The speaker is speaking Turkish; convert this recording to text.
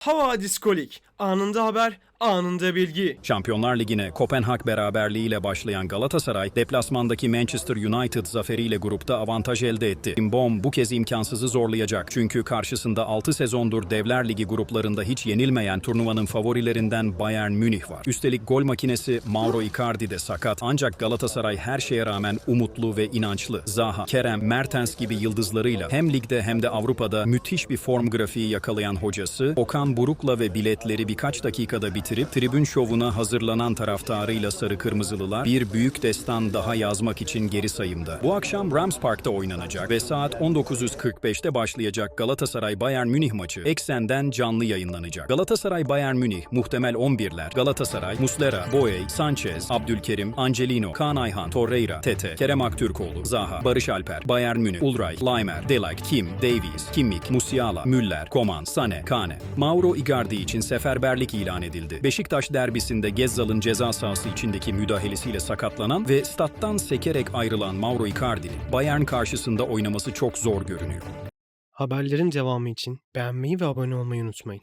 Hava Diskolik. Anında haber, anında bilgi. Şampiyonlar Ligi'ne Kopenhag beraberliğiyle başlayan Galatasaray, deplasmandaki Manchester United zaferiyle grupta avantaj elde etti. Bom bu kez imkansızı zorlayacak. Çünkü karşısında 6 sezondur Devler Ligi gruplarında hiç yenilmeyen turnuvanın favorilerinden Bayern Münih var. Üstelik gol makinesi Mauro Icardi de sakat. Ancak Galatasaray her şeye rağmen umutlu ve inançlı. Zaha, Kerem, Mertens gibi yıldızlarıyla hem ligde hem de Avrupa'da müthiş bir form grafiği yakalayan hocası, Okan Buruk'la ve biletleri birkaç dakikada bitirip tribün şovuna hazırlanan taraftarıyla sarı kırmızılılar bir büyük destan daha yazmak için geri sayımda. Bu akşam Rams Park'ta oynanacak ve saat 19.45'te başlayacak Galatasaray Bayern Münih maçı eksenden canlı yayınlanacak. Galatasaray Bayern Münih muhtemel 11'ler Galatasaray, Muslera, Boey, Sanchez, Abdülkerim, Angelino, Kaan Ayhan, Torreira, Tete, Kerem Aktürkoğlu, Zaha, Barış Alper, Bayern Münih, Ulray, Laimer, Delight, Kim, Davies, Kimmich, Musiala, Müller, Koman, Sane, Kane. Mauro Icardi için seferberlik ilan edildi. Beşiktaş derbisinde Gezzal'ın ceza sahası içindeki müdahalesiyle sakatlanan ve stat'tan sekerek ayrılan Mauro Icardi'nin Bayern karşısında oynaması çok zor görünüyor. Haberlerin devamı için beğenmeyi ve abone olmayı unutmayın.